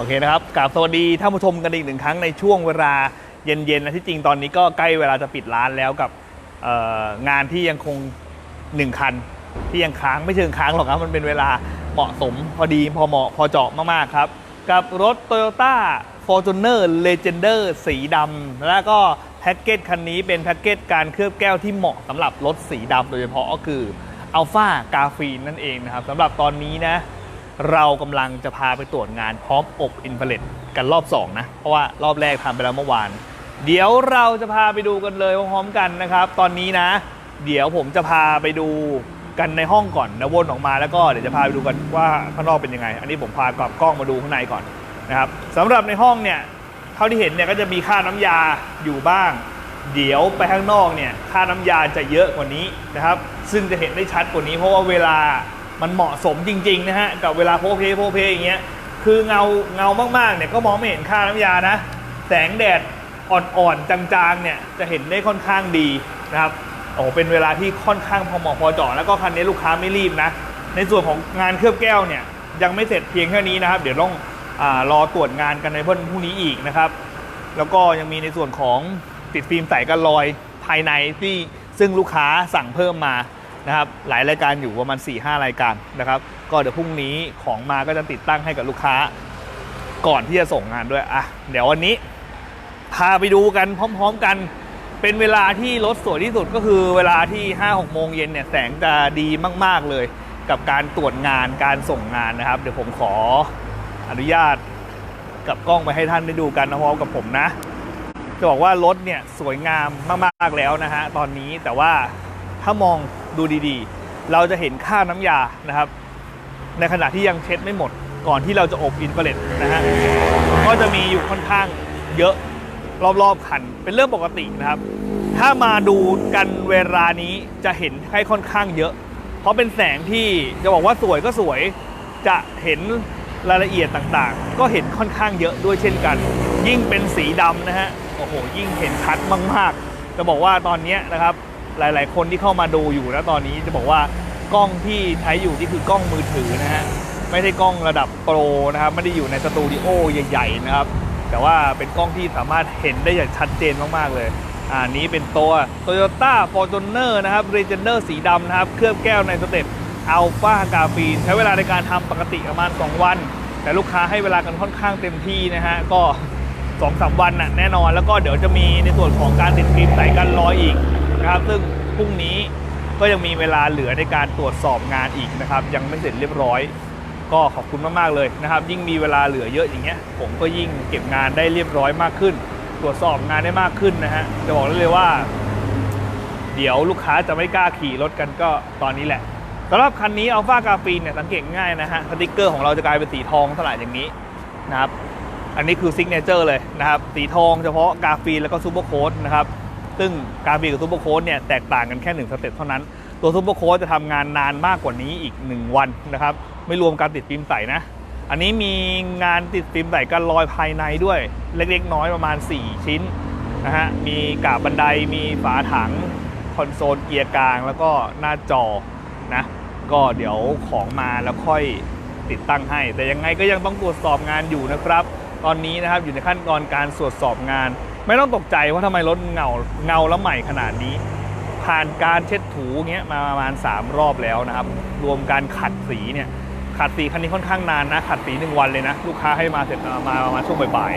โอเคนะครับกราบสวัสดีท่านผู้ชมกันอีกหนึ่งครั้งในช่วงเวลาเย็นๆนะที่จริงตอนนี้ก็ใกล้เวลาจะปิดร้านแล้วกับงานที่ยังคงหนึ่งคัน ที่ยังค้างไม่เชิงค้างหรอกครับ มันเป็นเวลาเหมาะสมพอดีพอเหมาะพอเจาะมากๆครับ กับรถ Toyota Fortuner Legender สีดำแล้วก็แพ็กเกจคันนี้เป็นแพ็กเกจการเคลือบแก้วที่เหมาะสำหรับรถสีดำโดยเฉพาะก็คือ Alpha g a f i n นั่นเองนะครับสำหรับตอนนี้นะ เรากำลังจะพาไปตรวจงานพร้อมอบอินฟ a เ e ตกันรอบ 2 นะ เพราะว่ารอบแรกทำไปแล้วเมื่อวาน เดี๋ยวเราจะพาไปดูกันเลยพร้อมๆกันนะครับ ตอนนี้นะ เดี๋ยวผมจะพาไปดูกันในห้องก่อนนะวนออกมาแล้วก็เดี๋ยวจะพาไปดูกันว่าข้างนอกเป็นยังไง อันนี้ผมพากลับกล้องมาดูข้างในก่อนนะครับสำหรับในห้องเนี่ยเท่าที่เห็นเนี่ยก็จะมีค่าน้ำยาอยู่บ้าง เดี๋ยวไปข้างนอกเนี่ยค่าน้ำยาจะเยอะกว่านี้นะครับ ซึ่งจะเห็นได้ชัดกว่านี้เพราะว่าเวลา มันเหมาะสมจริงๆนะฮะกับเวลาโพเพโพเพอย่างเงี้ยคือเงาเงามากๆเนี่ยก็มองไม่เห็นค่าน้ำยานะ แสงแดดอ่อนๆจางๆเนี่ยจะเห็นได้ค่อนข้างดีนะครับโอ้เป็นเวลาที่ค่อนข้างพอเหมาะพอเจาะแล้วก็คันนี้ลูกค้าไม่รีบนะ ในส่วนของงานเคลือบแก้วเนี่ยยังไม่เสร็จเพียงแค่นี้นะครับ เดี๋ยวต้องอรอตรวจงานกันในวันพรุ่งนี้อีกนะครับ แล้วก็ยังมีในส่วนของติดฟิล์มใสกันรอยภายในที่ซึ่งลูกค้าสั่งเพิ่มมา นะครับหลายรายการอยู่ประมาณ4-5 รายการนะครับ ก็เดี๋ยวพรุ่งนี้ของมาก็จะติดตั้งให้กับลูกค้า ก่อนที่จะส่งงานด้วยอะเดี๋ยววันนี้ พาไปดูกันพร้อม ๆกัน เป็นเวลาที่รถสวยที่สุดก็คือเวลาที่ 5-6 โมงเย็นเนี่ยแสงจะดีมาก ๆเลย กับการตรวจงานการส่งงานนะครับ เดี๋ยวผมขออนุญาตกับกล้องไปให้ท่านได้ดูกันนะพร้อมกับผมนะ จะบอกว่ารถเนี่ยสวยงามมากๆแล้วนะฮะตอนนี้แต่ว่าถ้ามอง ดูดีๆ เราจะเห็นค่าน้ำยานะครับ ในขณะที่ยังเช็ดไม่หมดก่อนที่เราจะอบอินฟราเรดนะฮะก็จะมีอยู่ค่อนข้างเยอะรอบๆคัน เป็นเรื่องปกตินะครับ ถ้ามาดูกันเวลานี้จะเห็นให้ค่อนข้างเยอะ เพราะเป็นแสงที่จะบอกว่าสวยก็สวยจะเห็นรายละเอียดต่างๆ ก็เห็นค่อนข้างเยอะด้วยเช่นกัน ยิ่งเป็นสีดำนะฮะโอ้โหยิ่งเห็นชัดมากๆ จะบอกว่าตอนนี้นะครับ หลาย ๆ คนที่เข้ามาดูอยู่นะตอนนี้จะบอกว่ากล้องที่ใช้อยู่นี่คือกล้องมือถือนะฮะไม่ใช่กล้องระดับโปรนะครับไม่ได้อยู่ในสตูดิโอใหญ่ ๆ นะครับ แต่ว่าเป็นกล้องที่สามารถเห็นได้อย่างชัดเจนมาก ๆ เลยอ่านี้เป็นตัว Toyota Fortuner นะครับ Legender สีดำนะครับ เคลือบแก้วในสเต็ป Alpha g a f i n ใช้เวลาในการทำปกติประมาณ 2 วัน แต่ลูกค้าให้เวลากันค่อนข้างเต็มที่นะฮะ ก็ 2-3สามวันน่ะแน่นอน แล้วก็เดี๋ยวจะมีในส่วนของการติดฟิล์มใส่กันรอยอีก นะครับซึ่งพรุ่งนี้ก็ยังมีเวลาเหลือในการตรวจสอบงานอีกนะครับ ยังไม่เสร็จเรียบร้อย ก็ขอบคุณมากๆเลยนะครับ ยิ่งมีเวลาเหลือเยอะอย่างเงี้ย ผมก็ยิ่งเก็บงานได้เรียบร้อยมากขึ้น ตรวจสอบงานได้มากขึ้นนะฮะจะบอกได้เลยว่า เดี๋ยวลูกค้าจะไม่กล้าขี่รถกันก็ตอนนี้แหละสำหรับคันนี้อัลฟากาฟีนเนี่ยสังเกตง่ายนะฮะสติกเกอร์ของเราจะกลายเป็นสีทองสลายอย่างนี้นะครับอันนี้คือซิกเนเจอร์เลยนะครับสีทองเฉพาะกาฟีนแล้วก็ซูเปอร์โค้ดนะครับ ซึ่งกาฟีกับซูเปอร์โค้ดเนี่ยแตกต่างกันแค่หนึ่งสเต็ปเท่านั้น ตัวซูเปอร์โค้ดจะทำงานนานมากกว่านี้อีก 1 วันนะครับ ไม่รวมการติดฟิล์มใสนะ อันนี้มีงานติดฟิล์มใสกันรอยภายในด้วย เล็กๆน้อยประมาณ 4 ชิ้นนะฮะมีกาบบันไดมีฝาถังคอนโซลเกียร์กลางแล้วก็หน้าจอนะก็เดี๋ยวของมาแล้วค่อยติดตั้งให้ แต่ยังไงก็ยังต้องตรวจสอบงานอยู่นะครับ ตอนนี้นะครับอยู่ในขั้นตอนการตรวจสอบงาน ไม่ต้องตกใจว่าทำไมรถเงาเงาแล้วใหม่ขนาดนี้ ผ่านการเช็ดถูเงี้ยมาประมาณ 3 รอบแล้วนะครับ รวมการขัดสีเนี่ยขัดสีคันนี้ค่อนข้างนานนะ ขัดสีหนึ่งวันเลยนะ ลูกค้าให้มาเสร็จมามาประมาณช่วงบ่าย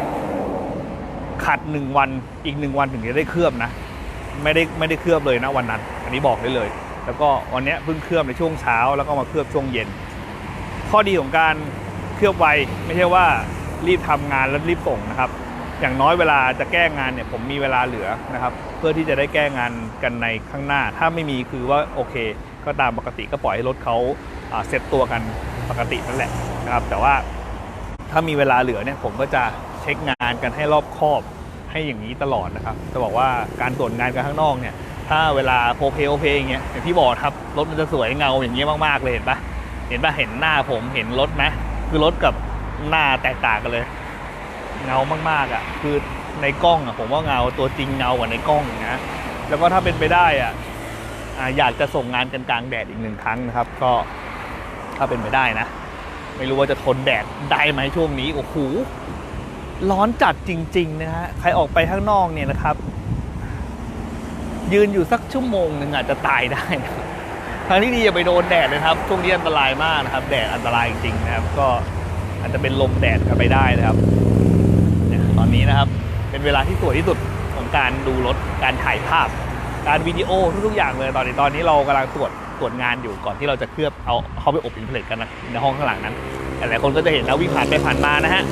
ๆขัดหนึ่งวันอีกหนึ่งวันถึงจะได้เคลือบนะ ไม่ได้ไม่ได้เคลือบเลยนะวันนั้น อันนี้บอกได้เลย แล้วก็วันนี้เพิ่งเคลือบในช่วงเช้า แล้วก็มาเคลือบช่วงเย็น ข้อดีของการเคลือบไวไม่ใช่ว่ารีบทำงานแล้วรีบส่งนะครับ อย่างน้อยเวลาจะแก้งานเนี่ยผมมีเวลาเหลือนะครับ เพื่อที่จะได้แก้งานกันในข้างหน้า ถ้าไม่มีคือว่าโอเค ก็ตามปกติก็ปล่อยให้รถเขาเซ็ตตัวกันปกตินั่นแหละนะครับ แต่ว่าถ้ามีเวลาเหลือเนี่ยผมก็จะเช็คงานกันให้รอบคอบให้อย่างนี้ตลอดนะครับ จะบอกว่าการตรวจงานกันข้างนอกเนี่ยถ้าเวลาโพเพโอเพอย่างเงี้ยอย่างที่บอกครับรถมันจะสวยเงาอย่างเงี้ยมากๆเลยเห็นปะเห็นปะเห็นหน้าผมเห็นรถไหมคือรถกับหน้าแตกต่างกันเลย เงามากๆอะคือในกล้องอะผมว่าเงาตัวจริงเงากว่าในกล้องนะแล้วก็ถ้าเป็นไปได้อะอยากจะส่งงานกันกลางแดดอีกหนึ่งครั้งนะครับ ก็ถ้าเป็นไปได้นะ ไม่รู้ว่าจะทนแดดได้ไหมช่วงนี้โอ้โหร้อนจัดจริง ๆ นะฮะใครออกไปข้างนอกเนี่ยนะครับ ยืนอยู่สักชั่วโมงหนึ่งอาจจะตายได้ทางที่ดีอย่าไปโดนแดดเลยครับช่วงนี้อันตรายมากนะครับ แดดอันตรายจริงๆนะครับ ก็อาจจะเป็นลมแดดกันไปได้นะครับ ตอนนี้นะครับ เป็นเวลาที่สวยที่สุดของการดูรถการถ่ายภาพ การวิดีโอทุกๆอย่างเลยตอนนี้ตอนนี้เรากำลังตรวจตรวจงานอยู่ก่อนที่เราจะเคลือบเอาเข้าไปอบอินเพลตกันนะในห้องข้างหลังนั้นหลายๆคนก็จะเห็นแล้ววิ่งผ่านไปผ่านมานะฮะ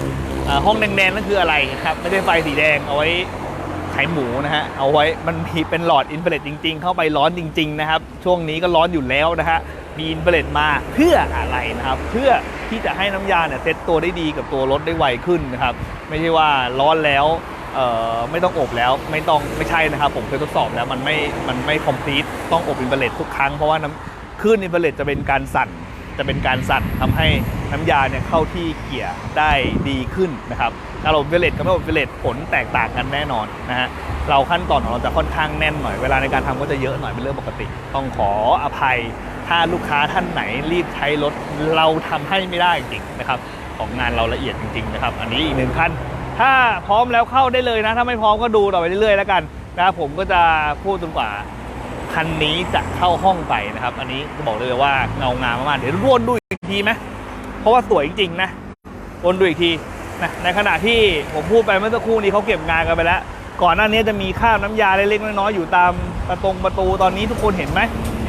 ห้องแดงๆนั่นคืออะไรครับไม่ได้ไฟสีแดงเอาไว้ขายหมูนะฮะเอาไว้มันมีเป็นหลอดอินเฟลตจริง ๆ เข้าไปร้อนจริง ๆ นะครับ ช่วงนี้ก็ร้อนอยู่แล้วนะฮะ มีนเฟลตมาเพื่ออะไรนะครับ เพื่อที่จะให้น้ำยาเนี่ยเซ็ตตัวได้ดีกับตัวรถได้ไวขึ้นนะครับ ไม่ใช่ว่าร้อนแล้วไม่ต้องอบแล้วไม่ต้องไม่ใช่นะครับ ผมเคยทดสอบแล้วมันไม่มันไม่คอมพลีทต้องอบอินเฟลตทุกครั้งเพราะว่าน้ำคลื่นอินเฟลตจะเป็นการสั่นจะเป็นการสั่นทำให้น้ำยาเนี่ยเข้าที่เกี่ยได้ดีขึ้นนะครับถ้าเราเวเลตกับไม่อบเวเลตผลแตกต่างกันแน่นอนนะฮะเราขั้นตอนของเราจะค่อนข้างแน่นหน่อย เวลาในการทำก็จะเยอะหน่อยเป็นเรื่องปกติ ต้องขออภัย ถ้าลูกค้าท่านไหนรีบใช้รถเราทำให้ไม่ได้จริงนะครับ ของงานเราละเอียดจริงๆนะครับ อันนี้อีกหนึ่งขั้นถ้าพร้อมแล้วเข้าได้เลยนะ ถ้าไม่พร้อมก็ดูต่อไปเรื่อยๆแล้วกันนะครับผมก็จะพูดจนกว่าคันนี้จะเข้าห้องไปนะครับ อันนี้จะบอกเลยว่าเงางามมากๆเดี๋ยววนดูอีกทีไหมเพราะว่าสวยจริงๆนะวนดูอีกทีนะในขณะที่ผมพูดไปเมื่อสักครู่นี้เขาเก็บงานกันไปแล้ว ก่อนหน้านี้จะมีข้าวน้ำยาเล็กๆน้อยๆอยู่ตามประตงประตูตอนนี้ทุกคนเห็นไหม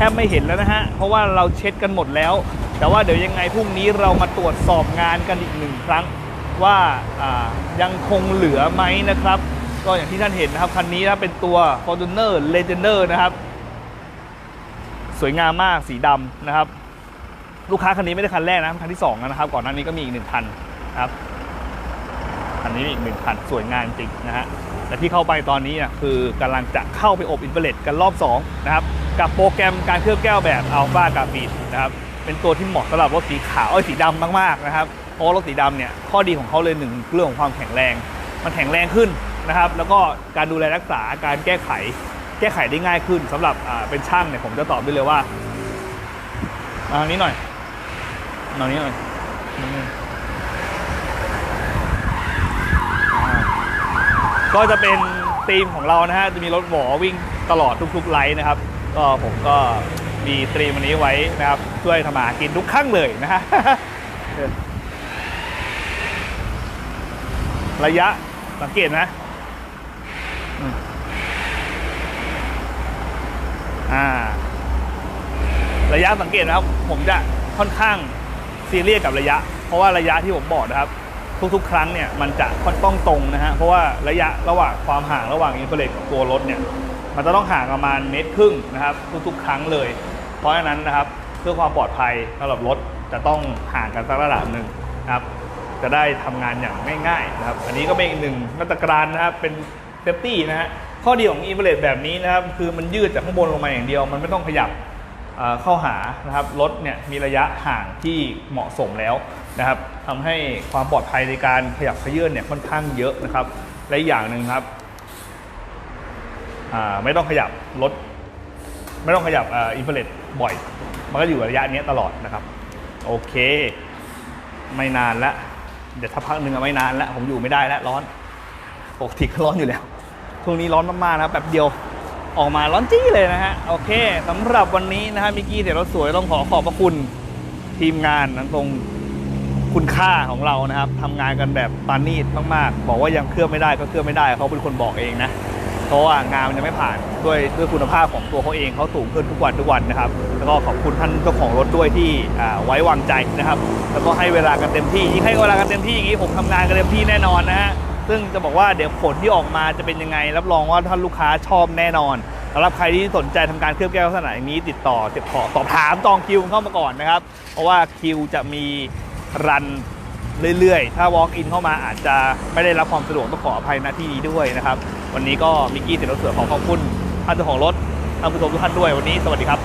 บไม่เห็นแล้วนะฮะ เพราะว่าเราเช็ดกันหมดแล้ว แต่ว่าเดี๋ยวยังไงพรุ่งนี้เรามาตรวจสอบงานกันอีกหนึ่งครั้ง ว่าายังคงเหลือไหมนะครับ ก็อย่างที่ท่านเห็นนะครับคันนี้นะเป็นตัว Fortuner Legender นะครับ สวยงามมากสีดำนะครับ ลูกค้าคันนี้ไม่ได้คันแรกนะคันที่สองนะครับ ก่อนหน้านี้ก็มีอีกหนึ่งคันนะครับคันนี้อีกหนึ่งคันสวยงามจริงนะฮะแต่ที่เข้าไปตอนนี้นี่ยคือกำลังจะเข้าไปอบอินเฟลตกันรอบ2นะครับ กับโปรแกรมการเคลือบแก้วแบบอัลฟากาฟีดนะครับเป็นตัวที่เหมาะสำหรับรถสีขาวเอ้สีดำมากๆนะครับเพราะรถสีดำเนี่ยข้อดีของเขาเลยหนึ่งเรื่องของความแข็งแรง มันแข็งแรงขึ้นนะครับ แล้วก็การดูแลรักษาการแก้ไข แก้ไขได้ง่ายขึ้นสำหรับเป็นช่างเนี่ยผมจะตอบได้เลยว่ามาทางนี้หน่อยทางนี้หน่อยก็จะเป็นธีมของเรานะฮะจะมีรถหวอวิ่งตลอดทุกๆไลน์นะครับ ก็ผมก็มีตรีมอันนี้ไว้นะครับ ช่วยทำมากินทุกครั้งเลยนะฮะระยะสังเกตนะอ่า ระยะสังเกตนะครับ ผมจะค่อนข้างซีเรียสกับระยะ เพราะว่าระยะที่ผมบอกนะครับ ทุกๆ ครั้งเนี่ยมันจะค่อนต้องตรงนะฮะเพราะว่าระยะระหว่างความห่างระหว่างอินฟราเรดกับตัวรถเนี่ย มันจะต้องห่างประมาณเมตรครึ่งนะครับทุกๆ ครั้งเลย เพราะฉะนั้นนะครับเพื่อความปลอดภัยสำหรับรถจะต้องห่างกันสักระดับหนึ่งนะครับจะได้ทำงานอย่างง่ายๆนะครับอันนี้ก็เป็นอีกหนึ่งมาตรการนะครับเป็นเซฟตี้นะฮะข้อดีของอินฟราเรดแบบนี้นะครับคือมันยืดจากข้างบนลงมาอย่างเดียว มันไม่ต้องขยับเข้าหานะครับรถเนี่ยมีระยะห่างที่เหมาะสมแล้วนะครับทำให้ความปลอดภัยในการขยับขยื่นเนี่ยค่อนข้างเยอะนะครับและอย่างหนึ่งครับ ไม่ต้องขยับรถไม่ต้องขยับอินฟราเรดบ่อย มันก็อยู่ระยะนี้ตลอดนะครับ โอเค ไม่นานละเดี๋ยวถ้าพักหนึ่งไม่นานละผมอยู่ไม่ได้แล้วร้อนปกติก็ร้อนอยู่แล้วช่วงนี้ร้อนมากๆนะครับแบบเดียวออกมาร้อนจี้เลยนะฮะ โอเคสำหรับวันนี้นะฮะมิกกี้เดี๋ยวเราสวยต้องขอขอบพระคุณทีมงานนั้นตรงคุณค่าของเรานะครับทำงานกันแบบปานีตมากๆ บอกว่ายังเคลือบไม่ได้ก็เคลือบไม่ได้เขาเป็นคนบอกเองนะ เพราะว่างานมันยังไม่ผ่านด้วยด้วยคุณภาพของตัวเขาเองเขาสูงขึ้นทุกวันทุกวันนะครับ แล้วก็ขอบคุณท่านเจ้าของรถด้วยที่ไว้วางใจนะครับ แล้วก็ให้เวลากันเต็มที่ยิ่งให้เวลากันเต็มที่อย่างนี้ผมทำงานกันเต็มที่แน่นอนนะฮะซึ่งจะบอกว่าเดี๋ยวผลที่ออกมาจะเป็นยังไง รับรองว่าท่านลูกค้าชอบแน่นอนสำหรับใครที่สนใจทำการเคลือบแก้วลักษณะอย่างนี้ติดต่อติดต่อสอบถามจองคิวเข้ามาก่อนนะครับ เพราะว่าคิวจะมีรันเรื่อยๆ ถ้า walk in เข้ามาอาจจะไม่ได้รับความสะดวกต้องขออภัยณที่นี้ด้วยนะครับ วันนี้ก็มิกกี้เสียรถเสือขอขอบคุณท่านเจ้าของรถท่านผู้ชมทุกท่านด้วยวันนี้สวัสดีครับ